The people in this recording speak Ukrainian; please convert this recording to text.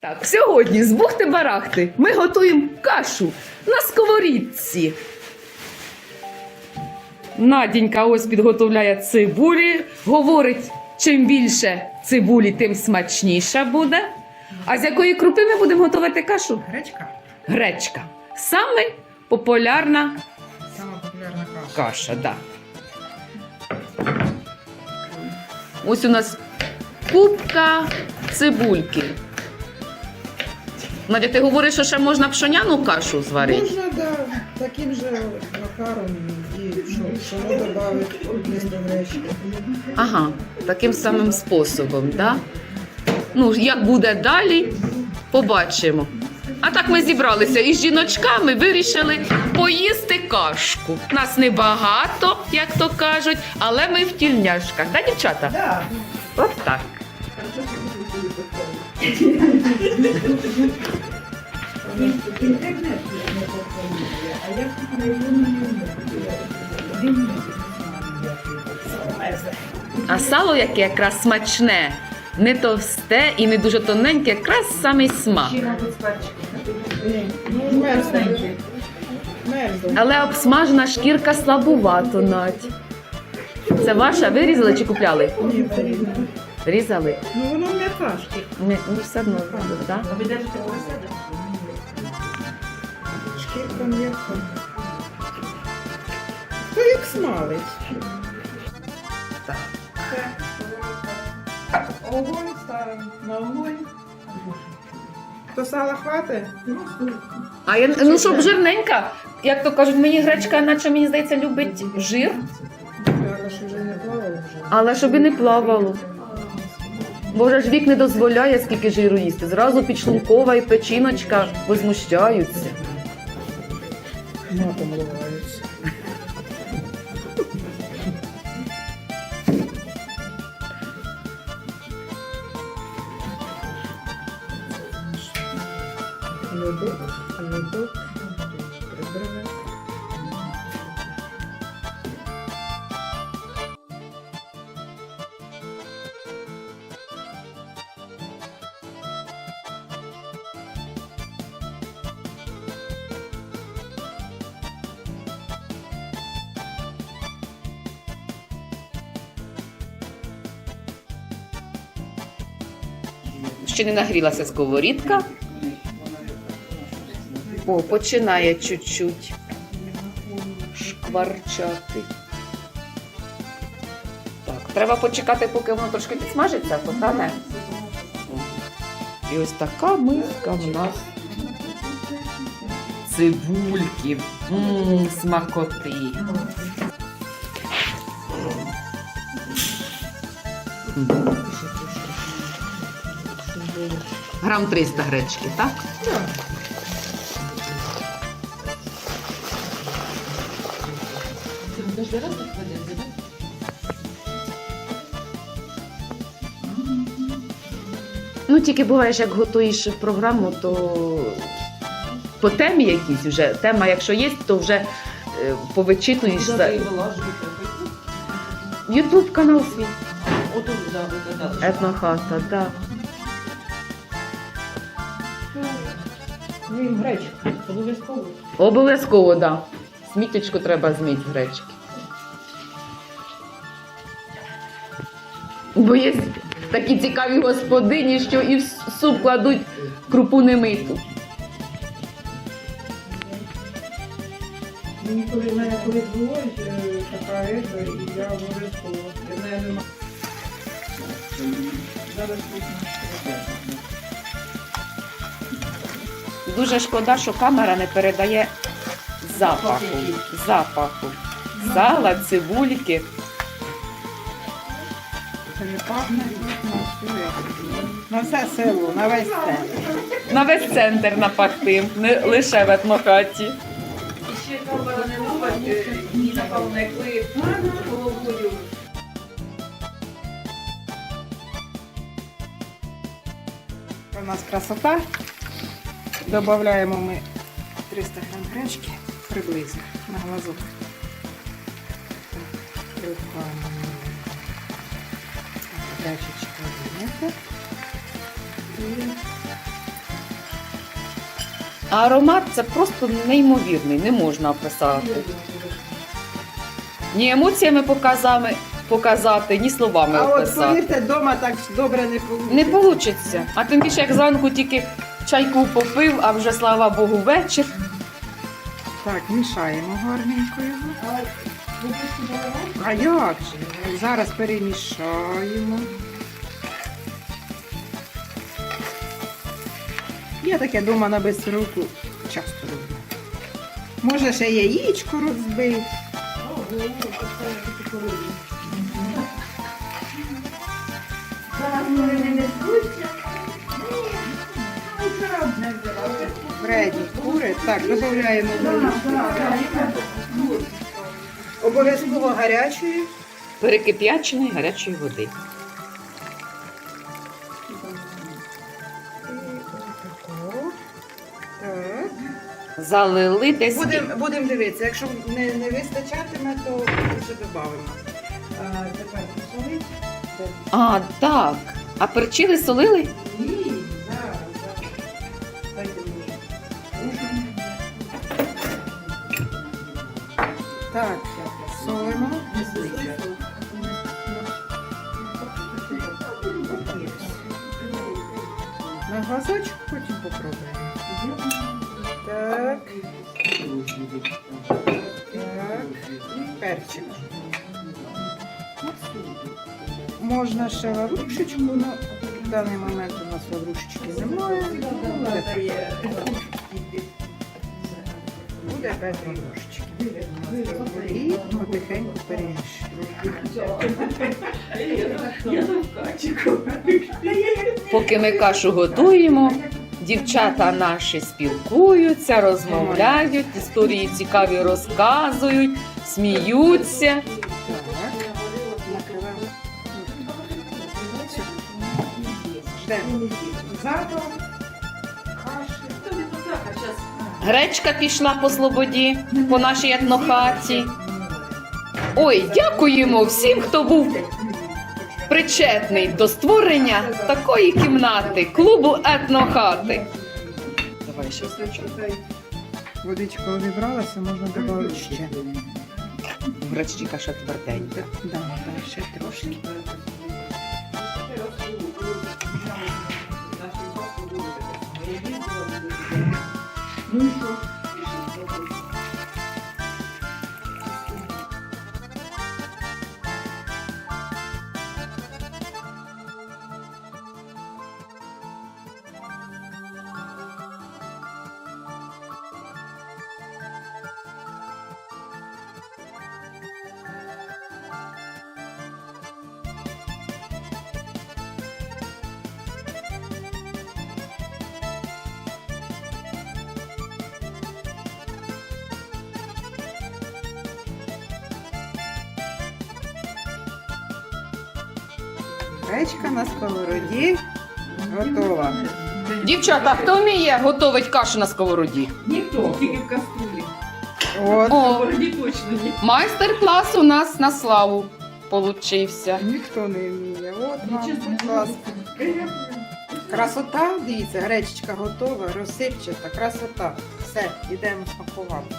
Так, сьогодні з бухти-барахти ми готуємо кашу на сковорідці. Надінька ось підготовляє цибулі. Говорить, чим більше цибулі, тим смачніша буде. А з якої крупи ми будемо готувати кашу? Гречка. Гречка. Саме популярна Сама популярна каша. каша, да. Ось у нас кубка цибульки. Надя, ти говориш, що ще можна пшоняну кашу зварити? Можна, да, таким же макаром і пшено додати вместо гречки. Ага, таким самим способом, да? Ну, як буде далі, побачимо. А так ми зібралися із жіночками, вирішили поїсти кашку. Нас небагато, як то кажуть, але ми в тільняшках, да, дівчата? Да. От так. А сало, яке якраз смачне, не товсте і не дуже тоненьке, якраз самий смак. Але обсмажена шкірка слабувато навіть. Це ваша? Ви різали чи купляли? Ні. Різали? Ну воно м'яка шкірка. Ні, ну все одно, так? Шкірка м'яка. То як смалить. Так. Огонь ставимо на огонь. То сала хватить? А я ну щоб жирненька, як то кажуть, мені гречка, наче мені здається, любить жир, не але щоб і не плавало. Боже ж вік не дозволяє, скільки жиру їсти. Зразу підшлункова і печіночка возмущаються. Матом ливаються. Льодок, льодок, прибирає. Ще не нагрілася сковорідка. О, починає чуть-чуть шкварчати. Так, треба почекати, поки воно трошки підсмажиться, потане. І ось така миска в нас. Цибульки. Ммм, смакоти. М. Грам 300 гречки, так? Так. Ну, тільки буваєш, як готуєш програму, то по темі якійсь вже. Тема, якщо є, то вже е, повичитуєш. за- Ютуб канал свій. Етнохата, так. І гречка, обов'язково. Обов'язково, так. Да. Сміточку треба змити гречки. Бо є такі цікаві господині, що і в суп кладуть крупу немиту. Мені коли мене коли говорить е, така ета, і я обов'язково. Зараз Дуже шкода, що камера не передає запаху. Запаху. Сала, цибульки. Не пахне на все. Село, на весь центр. На весь центр напахтим, не лише в етнохаті. Ще камера не любить, і напевно, як ви головою. У нас красота. Добавляємо ми 300 грам гречки приблизно на глазок. Винята. А аромат це просто неймовірний, не можна описати. Ні емоціями показами, показати, ні словами А от описати. повірте, вдома так добре не вийде. Не вийде. А тим більше, як зранку тільки чайку попив, а вже слава Богу, вечір. Так, мішаємо гарненько його. А як же? Зараз перемішаємо. Я таке дома на безруку часто роблю. Можна ще яєчко розбити. Вредні кури. Так, додаємо. Обов'язково гарячої. Перекип'яченої гарячої води. Так. Залили десь. Будемо будем дивитися. Якщо не, не вистачатиме, то вже додамо. А, тепер посолити. А, так. А перчили, солили? Ні, Так, солимо. На глазочок потім попробуємо. Так. Так. І перчик. Можна ще лаврушечку, але в даний момент у нас лаврушечки немає. Буде без лаврушечки. І потихеньку перемішуємо. Поки ми кашу готуємо, дівчата наші спілкуються, розмовляють, історії цікаві розказують, сміються. Накриваємо. Гречка пішла по слободі, по нашій етнохаті. Ой, дякуємо всім, хто був причетний до створення такої кімнати, клубу етнохати. Давай ще Водичка обібралася, можна додати ще. Гречці каша тверденька. Да, ще трошки. 不说。Гречка на сковороді готова. Дівчата, хто вміє готувати кашу на сковороді? Ніхто, тільки в каструлі. От. О, Вороні точно ні. майстер-клас у нас на славу получився. Ніхто не вміє. От вам, Нічого будь ласка. Красота, дивіться, гречечка готова, розсипчата, красота. Все, йдемо смакувати.